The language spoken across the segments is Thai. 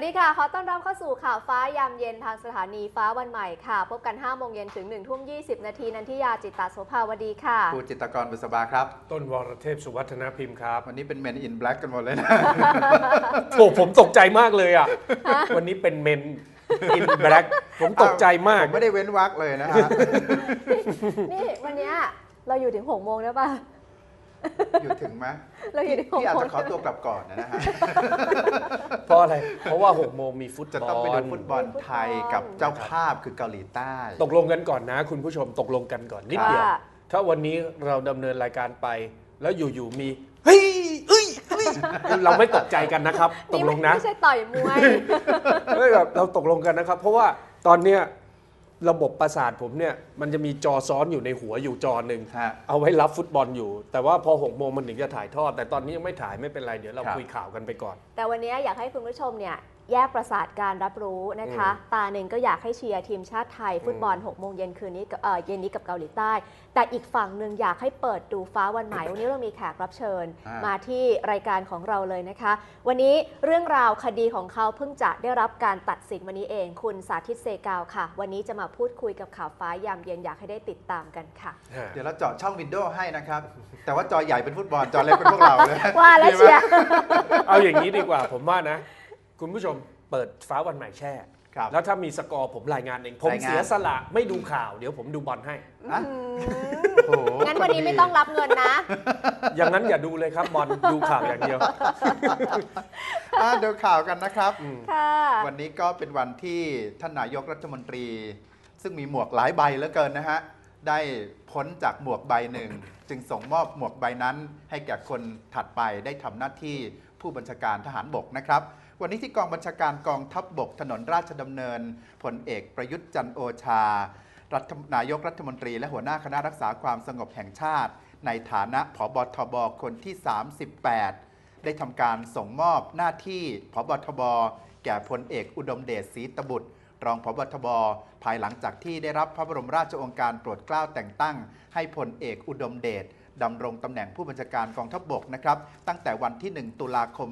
วัสดีค่ะ ขอต้อนรับเข้าสู่ข่าวฟ้ายามเย็นทางสถานีฟ้าวันใหม่ค่ะ พบกัน 5 โมงเย็นถึง 1 ทุ่ม 20 นาที นันทิยาจิตตาโสภาวดีค่ะครูจิตรกรบุษบาครับ ต้นวรเทพสุวัฒนพิมพ์ครับ วันนี้เป็น Men in Black กันหมดเลยนะโอ้ผมตกใจมากเลยอะ วันนี้เป็นเมนอินแบล็กผมตกใจมากผมไม่ได้เว้นวรรคเลยนะฮะ นี่วันเนี้ยเราอยู่ถึง 6 โมงได้ป่ะ อยู่ถึงไหมเราอยู่ถึงพี่อาจ6โมงจะขอตัวกลับก่อนนะฮะ เพราะอะไร เพราะว่า6โมงมีฟุตจะบต้องอไปดูลฟุตบอลไทยกับเจ้าภาพคือเกาหลีใต้ ตกลงกันก่อนนะ คุณผู้ชมตกลงกันก่อนนิดเดียวค่ะถ้าวันนี้เราดำเนินรายการไป แล้วอยู่ๆมีเฮ้ยเอ้ยเฮ้ยเราไม่ตกใจกันนะครับตนี่กลไม่งนะ ไม่ใช่ต่อยมวย เฮ้ยแบบเราตกลงกันนะครับ เพราะว่าตอนเนี้ย ระบบประสาทผมเนี่ยมันจะมีจอซ้อนอยู่ในหัวอยู่จอหนึ่งฮะเอาไว้รับฟุตบอลอยู่ แต่ว่าพอ6โมงมันถึงจะถ่ายทอด แต่ตอนนี้ยังไม่ถ่ายไม่เป็นไรเดี๋ยวเราครับ คุยข่าวกันไปก่อน แต่วันนี้อยากให้คุณผู้ชมเนี่ย แยกประสาทการรับรู้นะคะ ตาหนึ่งก็อยากให้เชียร์ทีมชาติไทย ฟุตบอล6โมงเย็นคืนนี้กับเอ่อเย็นนี้กับเกาหลีใต้ แต่อีกฝั่งหนึ่งอยากให้เปิดดูฟ้าวันใหม่ วันนี้เรามีแขกรับเชิญอ่ามมาที่รายการของเราเลยนะคะ วันนี้เรื่องราวคดีของเขาเพิ่งจะได้รับการตัดสินวันนี้เอง คุณสาธิตเซกาวค่ะ วันนี้จะมาพูดคุยกับข่าวฟ้ายามเย็นอยากให้ได้ติดตามกันค่ะ เดี๋ยวเราเจาะช่องวินโดว์ให้นะครับ แต่ว่าจอใหญ่เป็นฟุตบอลจอเล็กเป็นพวกเราเลยว่าแล้วดีไหมเชียร์เอาอย่างนี้ดีกว่าผมว่านะ คุณผู้ชมเปิดฟ้าวันใหม่แช่ ครับแล้วถ้ามีสกอร์ผมรายงานเอง ผมรายงาน เสียสละไม่ดูข่าวเดี๋ยวผมดูบอลให้อะอืมโอ้โหงั้นวันนี้ไม่ต้องรับเงินนะ อย่างนั้นอย่าดูเลยครับบอลดูข่าวอย่างเดียว อะเดี๋ยวข่าวกันนะครับ ค่ะ วันนี้ก็เป็นวันที่ท่านนายกรัฐมนตรี ซึ่งมีหมวกหลายใบเหลือเกินนะฮะ ได้พ้นจากหมวกใบหนึ่ง จึงส่งมอบหมวกใบนั้น ให้แก่คนถัดไปได้ทำหน้าที่ผู้บัญชาการทหารบกนะครับ วันนี้ที่กองบัญชาการกองทัพบบกถนนราชดำเนินพลเอกประยุทธ์จันโอชา รัฐนายกรัฐมนตรี และหัวหน้าคณะรักษาความสงบแห่งชาติ ในฐานะผบทบคนที่ 38 ได้ทำการส่งมอบหน้าที่พบทบ แก่พลเอกอุดมเดชศรีตบุตรรองพบทบ ภายหลังจากที่ได้รับพระบรมราชโองการโปรดเกล้าแต่งตั้ง ให้พลเอกอุดมเดชดำรงตำแหน่งผู้บัญชาการกองทัพบกนะครับ ตั้งแต่วันที่ 1 ตุลาคม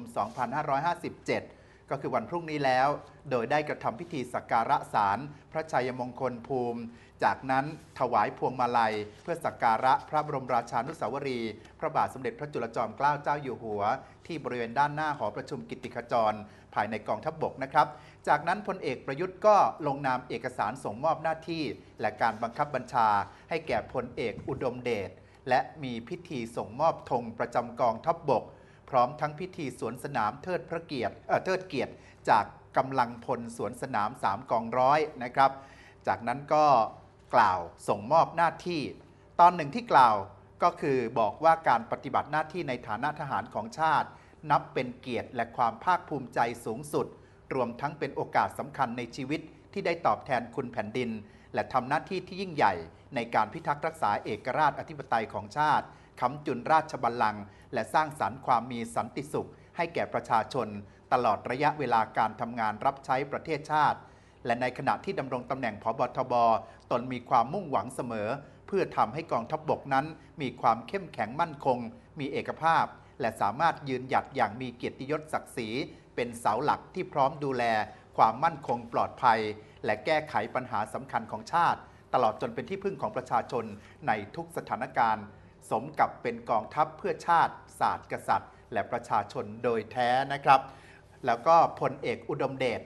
2557 ก็คือวันพรุ่งนี้แล้ว โดยได้กระทำพิธีสักการะสารพระชัยมงคลภูมิ จากนั้นถวายพวงมาลัย เพื่อสักการะพระบรมราชานุสาวรีย์พระบาทสมเด็จพระจุลจอมเกล้าเจ้าอยู่หัว ที่บริเวณด้านหน้าหอประชุมกิตติขจร ภายในกองทัพบบกนะครับ จากนั้นพลเอกประยุทธ์ก็ลงนามเอกสารส่งมอบหน้าที่ และการบังคับบัญชา ให้แก่พลเอกอุดมเดชและมีพิธีส่งมอบธงประจำกองทัพบบก พร้อมทั้งพิธีสวนสนามเทิดพระเกียรติเทิดเกียรติ จากกำลังพลสวนสนาม 3 กองร้อยนะครับ จากนั้นก็กล่าวส่งมอบหน้าที่ ตอนหนึ่งที่กล่าวก็คือบอกว่าการปฏิบัติหน้าที่ในฐานะทหารของชาติ นับเป็นเกียรติและความภาคภูมิใจสูงสุด รวมทั้งเป็นโอกาสสำคัญในชีวิตที่ได้ตอบแทนคุณแผ่นดิน และทำหน้าที่ที่ยิ่งใหญ่ในการพิทักษ์รักษาเอกราชอธิปไตยของชาติ ค้ำจุนราชบัลลังก์และสร้างสรรค์ความมีสันติสุข ให้แก่ประชาชน ตลอดระยะเวลาการทำงานรับใช้ประเทศชาติ และในขณะที่ดำรงตำแหน่งพบทบ ตนมีความมุ่งหวังเสมอ เพื่อทำให้กองทัพบบกนั้น มีความเข้มแข็งมั่นคง มีเอกภาพ และสามารถยืนหยัดอย่างมีเกียรติยศศักดิ์ศรีเป็นเสาหลักที่พร้อมดูแล ความมั่นคงปลอดภัย และแก้ไขปัญหาสำคัญของชาติ ตลอดจนเป็นที่พึ่งของประชาชนในทุกสถานการณ์ สมกับเป็นกองทัพเพื่อชาติ ศาสตร์กษัตริย์ และประชาชนโดยแท้นะครับ แล้วก็พลเอกอุดมเดช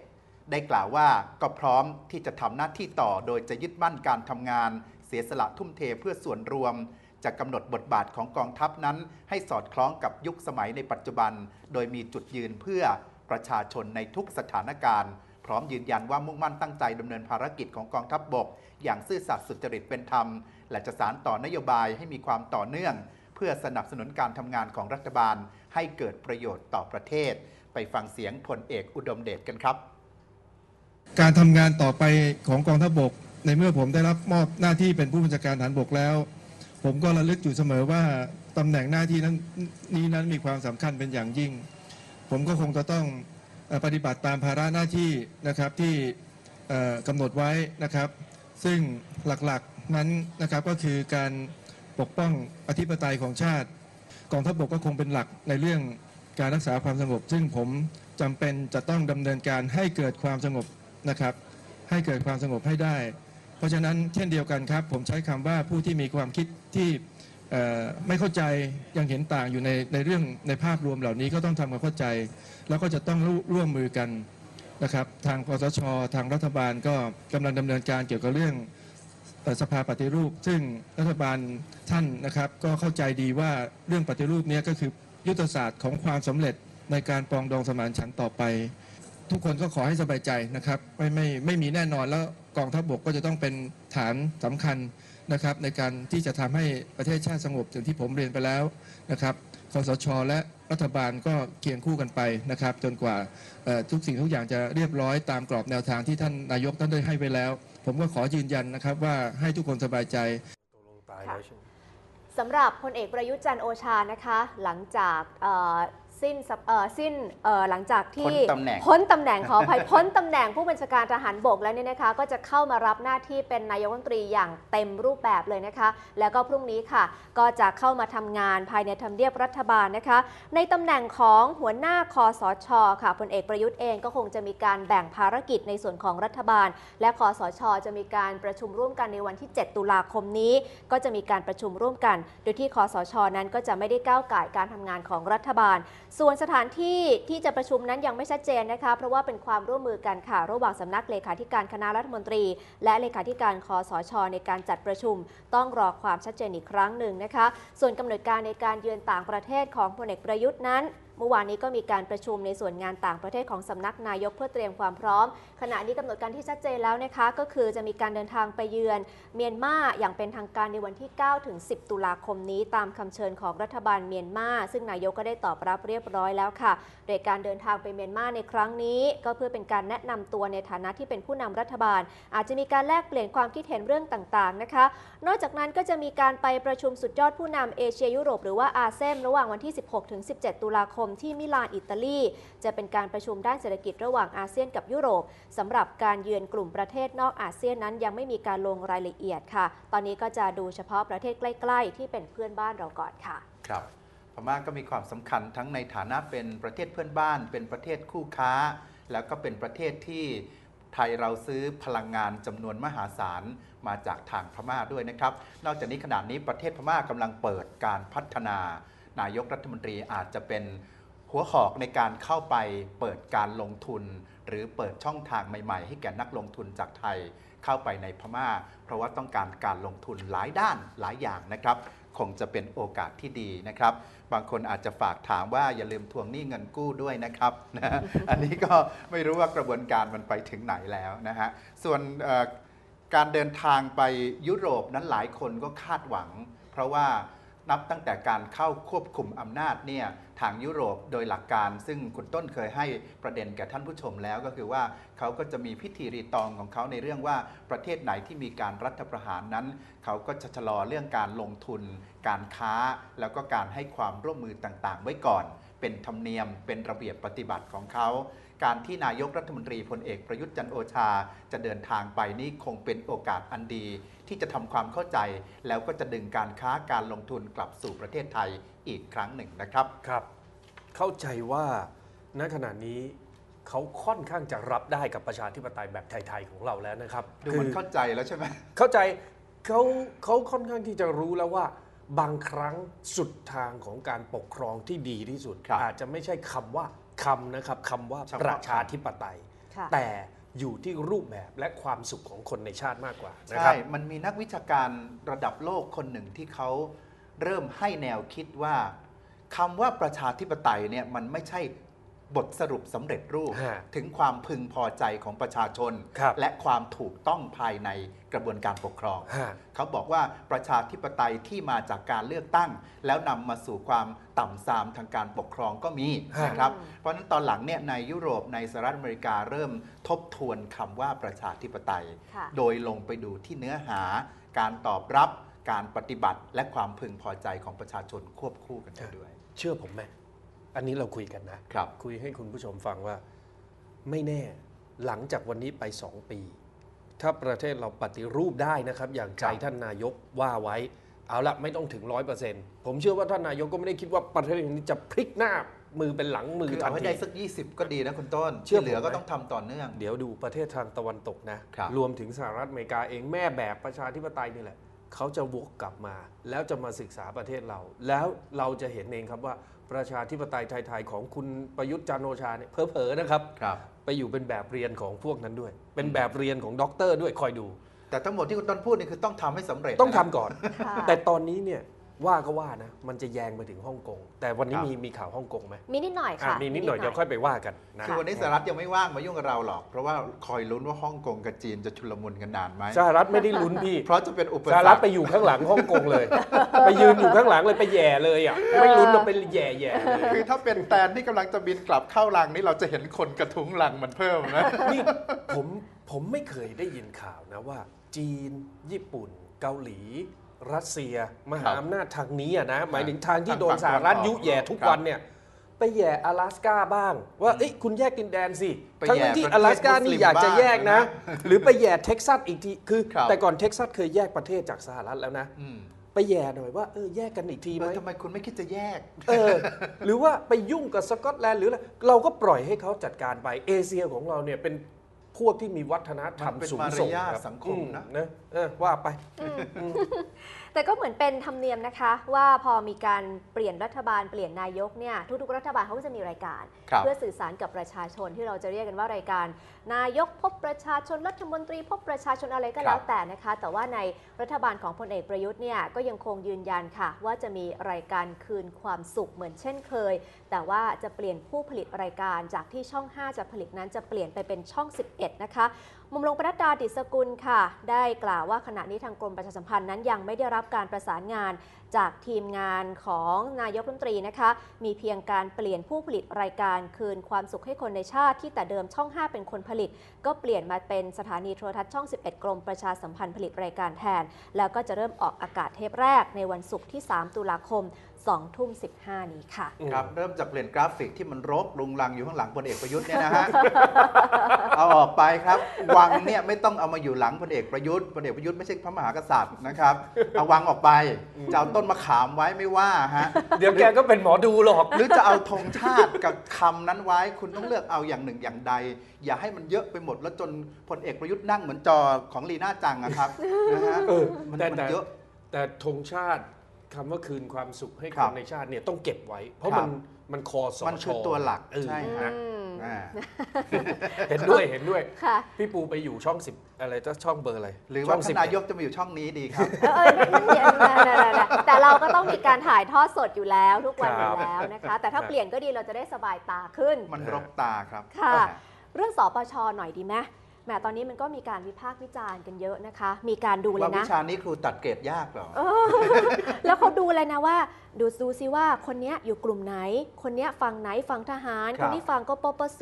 ได้กล่าวว่าก็พร้อมที่จะทำหน้าที่ต่อโดยจะยึดมั่นการทำงาน เสียสละทุ่มเทเพื่อส่วนรวมจะกำหนดบทบาทของกองทัพนั้น ให้สอดคล้องกับยุคสมัยในปัจจุบัน โดยมีจุดยืนเพื่อประชาชนในทุกสถานการณ์ ร้อมยืนยันว่ามุ่งมั่นตั้งใจดำเนินภารกิจของกองทัพบบก อย่างซื่อสัตย์สุจริตเป็นธรรม และจะสานต่อนโยบายให้มีความต่อเนื่อง เพื่อสนับสนุนการทำงานของรัฐบาล ให้เกิดประโยชน์ต่อประเทศ ไปฟังเสียงพลเอกอุดมเดชกันครับ การทำงานต่อไปของกองทัพบก ในเมื่อผมได้รับมอบหน้าที่เป็นผู้บัญชาการฐานบกแล้ว ผมก็ระลึกอยู่เสมอว่าตำแหน่งหน้าที่นั้นนี้นั้นมีความสำคัญเป็นอย่างยิ่ง ผมก็คงจะต้อง ปฏิบัติตามภาระหน้าที่นะครับที่กำหนดไว้นะครับ ซึ่งหลักๆนั้นนะครับก็คือการปกป้องอธิปไตยของชาติกองทัพบกก็คงเป็นหลักในเรื่องการรักษาความสงบ ซึ่งผมจำเป็นจะต้องดำเนินการให้เกิดความสงบนะครับ ให้เกิดความสงบให้ได้ เพราะฉะนั้นเช่นเดียวกันครับ ผมใช้คำว่าผู้ที่มีความคิดที่ ไม่เข้าใจยังเห็นต่างอยู่ในในเรื่องในภาพรวมเหล่านี้ก็ต้องทำความเข้าใจ แล้วก็จะต้องร่วร่วมมือกันนะครับ ทางคอสช ทางรัฐบาลก็กำลังดำเนินการเกี่ยวกับเรื่องสภาปฏิรูป ซึ่งรัฐบาลท่านนะครับ ก็เข้าใจดีว่าเรื่องปฏิรูปนี้ก็คือยุทธศาสตร์ของความสำเร็จในการปองดองสมานฉันท์ต่อไป ทุกคนก็ขอให้สบายใจนะครับ ไม่ไม่ไม่มีแน่นอนแล้วกองทัพบกก็จะต้องเป็นฐานสำคัญ นะครับในการที่จะทำให้ประเทศชาติสงบอย่างที่ผมเรียนไปแล้วนะครับคสช และรัฐบาลก็เคียงคู่กันไปนะครับ จนกว่าเอ่อทุกสิ่งทุกอย่างจะเรียบร้อยตามกรอบแนวทางที่ท่านนายกท่านได้ให้ไว้แล้ว ผมก็ขอยืนยันนะครับว่าให้ทุกคนสบายใจตกลงตายแล้วใช่ไหมสำหรับพลเอกประยุทธ์จันทร์โอชานะคะ หลังจากเอ่อ สิ้นสัปเอ่อสิ้นเอ่อหลังจากที่พ้นตำแหน่ง พ้นตำแหน่งขออภัย พ้นตำแหน่งผู้บัญชาการทหารบกแล้วเนี่ยนะคะ ก็จะเข้ามารับหน้าที่เป็นนายกรัฐมนตรีอย่างเต็มรูปแบบเลยนะคะ แล้วก็พรุ่งนี้ค่ะ ก็จะเข้ามาทำงานภายในทำเนียบรัฐบาลนะคะ ในตำแหน่งของหัวหน้าคอสชค่ะพลเอกประยุทธ์เองก็คงจะมีการแบ่งภารกิจในส่วนของรัฐบาล และคอสช จะมีการประชุมร่วมกันในวันที่ 7 ตุลาคมนี้ ก็จะมีการประชุมร่วมกัน โดยที่คอสช นั้นก็จะไม่ได้ก้าวไก่ายการทำงานของรัฐบาลส่วนสถานที่ที่จะประชุมนั้นยังไม่ชัดเจนนะคะ เพราะว่าเป็นความร่วมมือกันค่ะ ระหว่างสำนักเลขาธิการคณะรัฐมนตรี และเลขาธิการคอสช ในการจัดประชุม ต้องรอความชัดเจนอีกครั้งหนึ่งนะคะ ส่วนกำหนดการในการเยือนต่างประเทศของพลเอกประยุทธ์นั้น มื่อวานนี้ก็มีการประชุมในส่วนงานต่างประเทศของสำนักนายกเพื่อเตรียมความพร้อม ขณะนี้กำหนดการที่ชัดเจนแล้วนะคะ ก็คือจะมีการเดินทางไปเยือน เมียนมาอย่างเป็นทางการในวันที่ 9 ถึง 10 ตุลาคมนี้ ตามคำเชิญของรัฐบาลเมียนมาซึ่งนายกก็ได้ตอบรับเรียบร้อยแล้วค่ะ โดยการเดินทางไปเมียนมาในครั้งนี้ ก็เพื่อเป็นการแนะนำตัวในฐานะที่เป็นผู้นำรัฐบาล อาจจะมีการแลกเปลี่ยนความคิดเห็นเรื่องต่างๆนะคะ นอกจากนั้นก็จะมีการไปประชุมสุดยอดผู้นำเอเชียยุโรปหรือว่าอาเซมระหว่างวันที่ 16 ถึง 17 ตุลาคมที่มิลานอิตาลี จะเป็นการประชุมด้านเศรษฐกิจระหว่างอาเซียนกับยุโรปสำหรับการเยือนกลุ่มประเทศนอกอาเซียนนั้นยังไม่มีการลงรายละเอียดค่ะ ตอนนี้ก็จะดูเฉพาะประเทศใกล้ ๆ ที่เป็นเพื่อนบ้านเราก่อนค่ะ ครับพม่าก็มีความสำคัญทั้งในฐานะเป็นประเทศเพื่อนบ้าน เป็นประเทศคู่ค้า แล้วก็เป็นประเทศที่ไทยเราซื้อพลังงานจำนวนมหาศาลมาจากทางพม่าด้วยนะครับ นอกจากนี้ขณะนี้ประเทศพม่ากำลังเปิดการพัฒนา นายกรัฐมนตรีอาจจะเป็น หัวหอกในการเข้าไปเปิดการลงทุน หรือเปิดช่องทางใหม่ ๆ ให้แก่นักลงทุนจากไทยเข้าไปในพม่า เพราะว่าต้องการการลงทุนหลายด้านหลายอย่างนะครับ คงจะเป็นโอกาสที่ดีนะครับ บางคนอาจจะฝากถามว่าอย่าลืมทวงหนี้เงินกู้ด้วยนะครับนะอันนี้ก็ไม่รู้ว่ากระบวนการมันไปถึงไหนแล้วนะฮะส่วนการเดินทางไปยุโรปนั้นหลายคนก็คาดหวัง เพราะว่า นับตั้งแต่การเข้าควบคุมอำนาจเนี่ยทางยุโรปโดยหลักการ ซึ่งคุณต้นเคยให้ประเด็นแก่ท่านผู้ชมแล้วก็คือว่าเขาก็จะมีพิธีรีตองของเขาในเรื่องว่าประเทศไหนที่มีการรัฐประหารนั้น เขาก็จะชะลอเรื่องการลงทุน การค้า แล้วก็การให้ความร่วมมือต่างๆ ไว้ก่อน เป็นธรรมเนียมเป็นระเบียบปฏิบัติของเขา การที่นายกรัฐมนตรีพลเอกประยุทธ์จันทร์โอชา จะเดินทางไปนี่คงเป็นโอกาสอันดี ที่จะทำความเข้าใจ แล้วก็จะดึงการค้าการลงทุนกลับสู่ประเทศไทยอีกครั้งหนึ่งนะครับ ครับ เข้าใจว่าณขณะนี้เขาค่อนข้างจะรับได้กับประชาธิปไตยแบบไทยๆของเราแล้วนะครับดูมันคือเข้าใจแล้วใช่ไหมเข้าใจเขาเขาค่อนข้างที่จะรู้แล้วว่า บางครั้งสุดทางของการปกครองที่ดีที่สุดครับอาจจะไม่ใช่คำว่า คำนะครับคำว่าเฉพาะประชาธิปไตยค่ะแต่อยู่ที่รูปแบบและความสุขของคนในชาติมากกว่านะคใช่รับมันมีนักวิชาการระดับโลกคนหนึ่งที่เขาเริ่มให้แนวคิดว่าคำว่าประชาธิปไตยเนี่ยมันไม่ใช่ บทสรุปสำเร็จรูป ฮะถึงความพึงพอใจของประชาชน ครับ และความถูกต้องภายในกระบวนการปกครอง ฮะ เขาบอกว่าประชาธิปไตยที่มาจากการเลือกตั้ง แล้วนำมาสู่ความต่ำทรามทางการปกครองก็มีฮะ นะครับ เพราะฉะนั้นตอนหลังเนี่ยในยุโรปในสหรัฐอเมริกาเริ่มทบทวนคำว่าประชาธิปไตย ค่ะ โดยลงไปดูที่เนื้อหา การตอบรับ การปฏิบัติ และความพึงพอใจของประชาชนควบคู่กันไปด้วย เชื่อผมไหม อันนี้เราคุยกันนะครับ คุยให้คุณผู้ชมฟังว่าไม่แน่หลังจากวันนี้ไปสองปี ถ้าประเทศเราปฏิรูปได้นะครับ อย่างใจครับท่านนายกว่าไว้ เอาละไม่ต้องถึงร้อยเปอร์เซ็นต์ผมเชื่อว่าท่านนายกก็ไม่ได้คิดว่าประเทศนี้จะพลิกหน้ามือเป็นหลังมือคือทัเอานให้ที ได้สัก 20 ก็ดีนะคุณต้นเชื่อที่เหลือผมไหม ก็ต้องทำต่อเนื่อง เดี๋ยวดูประเทศทางตะวันตกนะครับ รวมถึงสหรัฐอเมริกาเองแม่แบบประชาธิปไตยนี่แหละ เขาจะวกกลับมา แล้วจะมาศึกษาประเทศเรา แล้วเราจะเห็นเองครับว่าประชาธิปไตยไทยๆของคุณประยุทธ์จันทร์โอชาเนี่ยเผลอๆนะครับครับ ไปอยู่เป็นแบบเรียนของพวกนั้นด้วย เป็นแบบเรียนของด็อกเตอร์ด้วยคอยดู แต่ทั้งหมดที่คุณต้นพูดนี่คือต้องทำให้สำเร็จต้องทำนะก่อน ค่ะ แต่ตอนนี้เนี่ย ว่าก็ว่านะ มันจะแยงไปถึงฮ่องกง แต่วันนี้ครับ มีมีข่าวฮ่องกงไหมมีนิดหน่อยอะค่ะมีนิดหน่อยเดี๋ยวค่อยไปว่ากันนะคือวันนี้สหรัฐยังไม่ว่างมายุ่งกับเราหรอก เพราะว่าคอยลุ้นว่าฮ่องกงกับจีนจะชุลมุนกันนานไหมสหรัฐไม่ได้ลุ้นพี่เพราะจะเป็นอุปสสหรรัฐรคไปอยู่ข้างหลังฮ่องกงเลย ไปยืนอยู่ข้างหลังเลยไปแย่เลยอะไม่ลุ้นเราไปแย่แย่ๆเลยคือถ้าเป็นแตนที่กำลังจะบินกลับเข้ารังนี่เราจะเห็นคนกระทุ้งรังมันเพิ่มนะ นี่ผมผมไม่เคยได้ยินข่าวนะว่า จีน ญี่ปุ่น เกาหลี รัสเซียมหาอำนาจทางนี้นะหมายถึงทางที่โดนสหรัฐยุแย่ทุกวันเนี่ยไปแย่阿拉สกาบ้าง ว่าเอ้คุณแยกดินแดนสิทั้งที่阿拉สกานี่อยากจะแยกนะ หรือไปแย่เท็กซัสอีกทีคือ แต่ก่อนเท็กซัสเคยแยกประเทศจากสหรัฐแล้วนะไปแย่หน่อยว่าเออแยกกันอีกทีไหมทำไมคุณไม่คิดจะแยกเออหรือว่าไปยุ่งกับสกอตแลนด์หรืออะไรเราก็ปล่อยให้เขาจัดการไปเอเชียของเราเนี่ยเป็น พวกที่มีวัฒนธรรมมันเป็นสูงมารส่งยาทครับสังคมนะอืนะเออว่าไป แต่ก็เหมือนเป็นธรรมเนียมนะคะ ว่าพอมีการเปลี่ยนรัฐบาลเปลี่ยนนายกเนี่ยทุกๆรัฐบาลเขาก็จะมีรายการครับเพื่อสื่อสารกับประชาชนที่เราจะเรียกกันว่ารายการ นายกพบประชาชนรัฐมนตรี พบประชาชนอะไรก็แล้วแต่นะคะ แต่ว่าในรัฐบาลของพลเอกประยุทธ์เนี่ยก็ยังคงยืนยันค่ะ ว่าจะมีรายการคืนความสุขเหมือนเช่นเคย แต่ว่าจะเปลี่ยนผู้ผลิตรายการจากที่ช่อง 5 จะผลิตนั้นจะเปลี่ยนไปเป็นช่อง 11นะคะมุมลงปนัดดาดิษฐกุลค่ะ ได้กล่าวว่าขณะนี้ทางกรมประชาสัมพันธ์นั้นยังไม่ได้รับการประสานงานจากทีมงานของนายกรัฐมนตรีนะคะ มีเพียงการเปลี่ยนผู้ผลิตรายการคืนความสุขให้คนในชาติที่แต่เดิมช่อง 5 เป็นคนผลิต ก็เปลี่ยนมาเป็นสถานีโทรทัศน์ช่อง 11 กรมประชาสัมพันธ์ผลิตรายการแทน แล้วก็จะเริ่มออกอากาศเทปแรกในวันศุกร์ที่ 3 ตุลาคม 2 ทุ่ม 15 นี้ค่ะ ครับเริ่มจากเปลี่ยนกราฟิกที่มันรกลุงลังอยู่ข้างหลังพลเอกประยุทธ์เนี่ยนะฮะ เอาออกไปครับ วังเนี่ยไม่ต้องเอามาอยู่หลังพลเอกประยุทธ์พลเอกประยุทธ์ไม่ใช่พระมหากษัตริย์นะครับ เอาวังออกไปจะเอาต้นมะขามไว้ไม่ว่าฮะ เดี๋ยวแกก็เป็นหมอดูหรอก หรือจะเอาธงชาติกับคำนั้นไว้ คุณต้องเลือกเอาอย่างหนึ่งอย่างใด อย่าให้มันเยอะไปหมดแล้วจนพลเอกประยุทธ์นั่งเหมือนจอของลีน่าจังอะครับนะฮะเออมันแต่มันแต่เยอะแต่ธงชาติ คำว่าคืนความสุขให้คครับนในชาติเนี่ยต้องเก็บไว้ เพราะครัมับนมันคอสอมันคือตัวหลักเออใช่ฮะอืมอ่าเห็นด้วยเห็นด้วย ค่ะ พี่ปูไปอยู่ช่องสิบอะไรจะช่องเบอร์อะไรหรือช่ว่าองท่านนายกจะมาอยู่ช่องนี้ดีครับ เออเออนั่นนั่นเนี่ยนั่นนั่นนั่นนั่นแต่เราก็ต้องมีการถ่ายทอดสดอยู่แล้วทุกวันอยู่แล้วนะคะ แต่ถ้าเปลี่ยนก็ดีเราจะได้สบายตาขึ้น มันรกตาครับค่ะเรื่องสปชหน่อยดีไหม แหมตอนนี้มันก็มีการวิพากษ์วิจารณ์กันเยอะนะคะ มีการดูเลว่ายวินะ ชานี้ครูตัดเกรดยากเหรอ เออ แล้วเขาดูเลยนะว่า ดูดูซิว่าคนเนี้ยอยู่กลุ่มไหน คนเนี้ยฝั่งไหนฝั่งทหาร คครับนนี้ฝั่งกปปส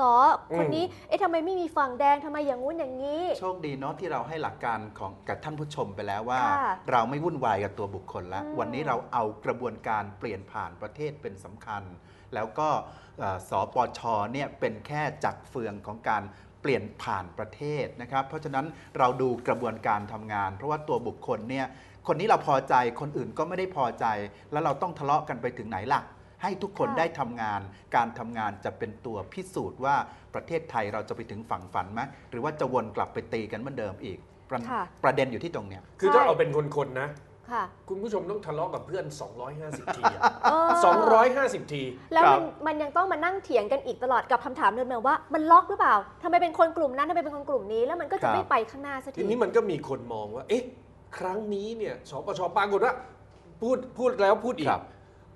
อืม คนนี้เอ๊ะทำไมไม่มีฝั่งแดงทำไมอย่างงู้นอย่างนี้ โชคดีเนาะที่เราให้หลักการของกับท่านผู้ชมไปแล้วว่า ค่ะเราไม่วุ่นวายกับตัวบุคคลแล้วอืมวันนี้เราเอากระบวนการเปลี่ยนผ่านประเทศเป็นสำคัญ แล้วก็เอ่อสปชเนี่ยเป็นแค่จักรเฟืองของการ เปลี่ยนผ่านประเทศนะครับ เพราะฉะนั้นเราดูกระบวนการทำงาน เพราะว่าตัวบุคคลเนี่ยคนนี้เราพอใจคนอื่นก็ไม่ได้พอใจ แล้วเราต้องทะเลาะกันไปถึงไหนล่ะ ให้ทุกคนได้ทำงาน การทำงานจะเป็นตัวพิสูจน์ว่าประเทศไทยเราจะไปถึงฝั่งฝันไหมหรือว่าจะวนกลับไปตีกันเหมือนเดิมอีก ประประเด็นอยู่ที่ตรงเนี้ย คือถ้าเอาเป็นคนๆนะ ค่ะ คุณผู้ชมต้องทะเลาะกับเพื่อน 250 ทีอะเออ250 ที แล้วครัมับนมันยังต้องมานั่งเถียงกันอีกตลอดกับคำถามเดิมๆว่า มันล็อกหรือเปล่าทำไมเป็นคนกลุ่มนั้นทำไมเป็นคนกลุ่มนี้ แล้วมันก็คจะรับไม่ไปข้างหน้าสักที ทีนี้มันก็มีคนมองว่า เอ๊ะ ครั้งนี้เนี่ยสปชปรากฏว่าพูดพูดแล้วพูดอีก ครับ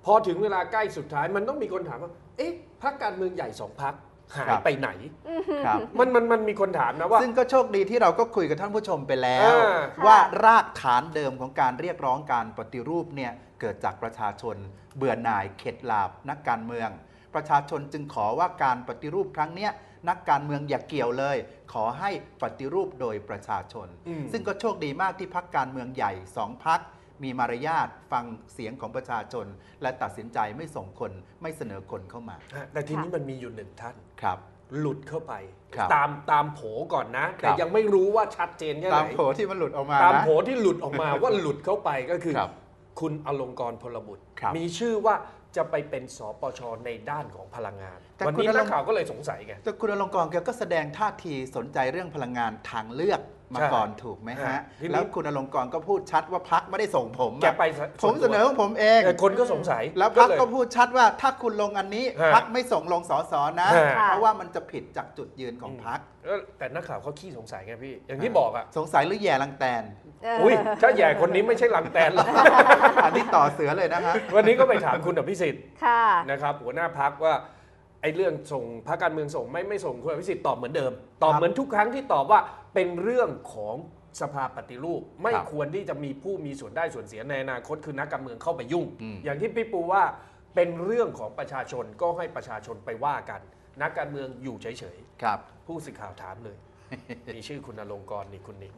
พอถึงเวลาใกล้สุดท้ายมันต้องมีคนถามว่า เอ๊ะพักการเมืองใหญ่สองพัก หายครับไปไหน ครับ มันมันมันมีคนถามนะว่า ซึ่งก็โชคดีที่เราก็คุยกับท่านผู้ชมไปแล้ว อ่า ว่ารากฐานเดิมของการเรียกร้องการปฏิรูปเนี่ยเกิดจากประชาชนเบื่อหน่ายเข็ดหลาบนักการเมือง ประชาชนจึงขอว่าการปฏิรูปครั้งเนี้ยนักการเมืองอย่าเกี่ยวเลย ขอให้ปฏิรูปโดยประชาชน อืม ซึ่งก็โชคดีมากที่พักการเมืองใหญ่สองพัก มีมารยาทฟังเสียงของประชาชน และตัดสินใจไม่ส่งคนไม่เสนอคนเข้ามาฮะแต่ทีนี้มันมีอยู่หนึ่งท่านครับ หลุดเข้าไป ครับตามตามโผก่อนนะครัแต่บยังไม่รู้ว่าชัดเจนแค่ไหตามนโผที่มันหลุดออกมาตามนะ โผที่หลุดออกมาว่าหลุดเข้าไปก็คือครับคุณอลงกรณ์พลบุตร ครับมีชื่อว่าจะไปเป็นสปชในด้านของพลังงานแต่วันคุณนี้อลง นักข่าวก็เลยสงสัยไง แต่คุณอลงกรณ์แกก็แสดงท่าทีสนใจเรื่องพลังงานทางเลือก มาใช่ก่อนถูกไหมฮะฮะ ทีนี้ แล้วคุณอลงกรณ์ก็พูดชัดว่าพักไม่ได้ส่งผมแกอะไปผมเสนอของผมเองแต่คนก็สงสัยแล้วพักเลยก็พูดชัดว่าถ้าคุณลงอันนี้ฮะพักไม่ส่งลงสอสอนะ ฮะ เพราะว่ามันจะผิดจากจุดยืนของพักเออแต่นักข่าวเขาขี้สงสัยไงพี่ อย่างที่บอกอะ สงสัยหรือแย่ลังแตนเออออุ้ยถ้าใหญ่คนนี้ไม่ใช่ลังแตนหรอก อันนี้ต่อเสือเลยนะฮะ วันนี้ก็ไปถามคุณอภิสิทธิ์ค่ะ นะครับหัวหน้าพักว่าไอ้เรื่องส่งพรรคการเมืองส่งไม่ไม่ส่งคุณอภิสิทธิ์ตอบเหมือนเดิม ตอบครับ เหมือนทุกครั้งที่ตอบว่า เป็นเรื่องของสภาปฏิรูป ไม่ครับควรที่จะมีผู้มีส่วนได้ส่วนเสียในอนาคตคือนักการเมืองเข้าไปยุ่ง อืม อย่างที่พี่ปูว่าเป็นเรื่องของประชาชนก็ให้ประชาชนไปว่ากัน นักการเมืองอยู่เฉยครับ ๆ ผู้สื่อข่าวถามเลย มีชื่อคุณอลงกรณ์นี่คุณหนิง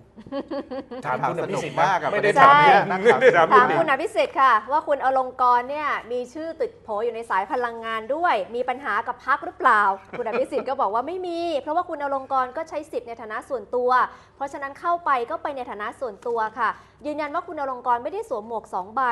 ถามคุณสอภินุกสิทธิ์มากนะอะไม่ได้ประถามเด็นพี่นี้นักไม่ข่าวได้ถามถามคุณหนิง คุณอภิสิทธิ์ค่ะ ว่าคุณอลงกรณ์เนี่ยมีชื่อติดโผอยู่ในสายพลังงานด้วย มีปัญหากับพักหรือเปล่า คุณอภิสิทธิ์ก็บอกว่าไม่มี เพราะว่าคุณอลงกรณ์ก็ใช้สิทธิ์ในฐานะส่วนตัว เพราะฉะนั้นเข้าไปก็ไปในฐานะส่วนตัวค่ะยืนยันว่าคุณอลงกรไม่ได้สวมหมวกสองใบ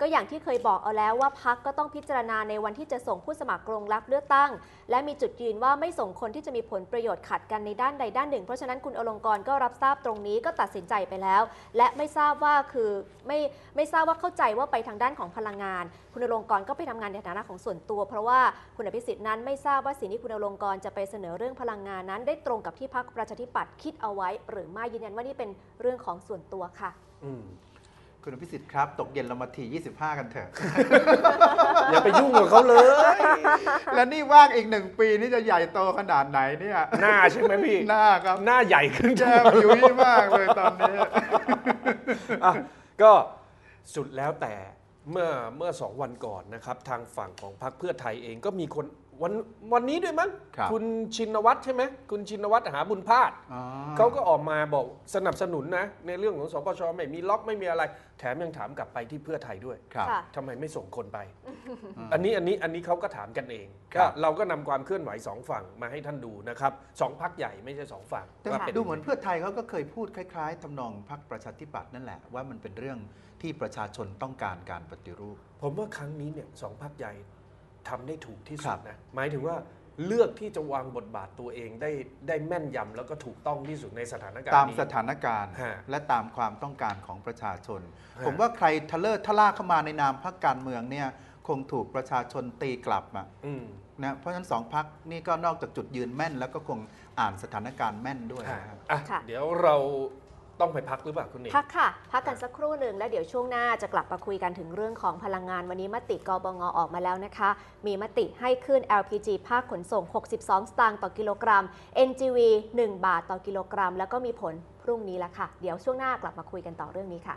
ก็อย่างที่เคยบอกเอาแล้วว่าพักก็ต้องพิจารณาในวันที่จะส่งผู้สมัครลงรับเลือกตั้ง และมีจุดยืนว่าไม่ส่งคนที่จะมีผลประโยชน์ขัดกันในด้านใดด้านหนึ่ง เพราะฉะนั้นคุณอลงกรก็รับทราบตรงนี้ก็ตัดสินใจไปแล้ว และไม่ทราบว่าคือไม่ไม่ทราบว่าเข้าใจว่าไปทางด้านของพลังงาน คุณอลงกรก็ไปทำงานในฐานะของส่วนตัว เพราะว่าคุณอภิสิทธิ์นั้นไม่ทราบว่าสิ่งที่คุณอลงกรจะไปเสนอเรื่องพลังงานนั้น ได้ตรงกับที่พรรคประชาธิปัตย์คิดเอาไว้ หรือไม่ยืนยันว่านี่เป็นเรื่องของส่วนตัวค่ะ คุณอภิสิทธิ์ครับ ตกเย็นเรามาที25 กันเถอะ อย่าไปยุ่งกับเขาเลย และนี่ว่างอีกหนึ่งปีนี่จะใหญ่โตขนาดไหนเนี่ยหน้าใช่ไหมพี่ หน้าครับ หน้าใหญ่ขึ้นแจ่มยุ้ยมากเลยตอนนี้อะก็สุดแล้วแต่เมื่อเมื่อสองวันก่อนนะครับ ทางฝั่งของพรรคเพื่อไทยเองก็มีคน วันวันนี้ด้วยมั้งครับณชินวัตรใช่ไหมคุณชินวัตรหาบุญพาดอ๋อ เขาก็ออกมาบอกสนับสนุนนะ ในเรื่องของสปชไม่มีล็อกไม่มีอะไร แถมยังถามกลับไปที่เพื่อไทยด้วยครับ ค่ะ ทำไมไม่ส่งคนไปมอันนี้อันนี้อันนี้เขาก็ถามกันเองครัก็บเราก็นำความเคลื่อนไหวสองฝั่งมาให้ท่านดูนะครับสองพักใหญ่ไม่ใช่สองฝั่งแต่ว่าป็ดูเหมือนเพื่อไทยเขาก็เคยพูดคล้าย ๆทำนองพรรคประชาธิปัตย์นั่นแหละว่ามันเป็นเรื่องที่ประชาชนต้องการการปฏิรูป ผมว่าครั้งนี้เนี่ยสองพักใหญ่ ทำได้ถูกที่คสุรัดบนะหมายถึงว่าเลือกที่จะวางบทบาทตัวเองได้ได้แม่นยำแล้วก็ถูกต้องที่สุดในสถานการณ์ตามนี้สถานการณ์ฮะและตามความต้องการของประชาชนฮะผมว่าใครทะเลอร์ทะล่าเข้ามาในนามพรรคการเมืองเนี่ยคงถูกประชาชนตีกลับอะอืมนะเพราะฉะนั้นสองพักนี่ก็นอกจากจุดยืนแม่น แล้วก็คงอ่านสถานการณ์แม่นด้วยอะนะครับอะค่ะเดี๋ยวเรา ต้องไปพักหรือเปล่าคุณเอกพักค่ะ พักกันสักครู่หนึ่งแล้วเดี๋ยวช่วงหน้าจะกลับมาคุยกันถึงเรื่องของพลังงานวันนี้มติกบงออกมาแล้วนะคะ มีมติให้ขึ้น LPG ภาคขนส่ง 62 สตางค์ต่อกิโลกรัม NGV 1 บาทต่อกิโลกรัม แล้วก็มีผลพรุ่งนี้ละค่ะ เดี๋ยวช่วงหน้ากลับมาคุยกันต่อเรื่องนี้ค่ะ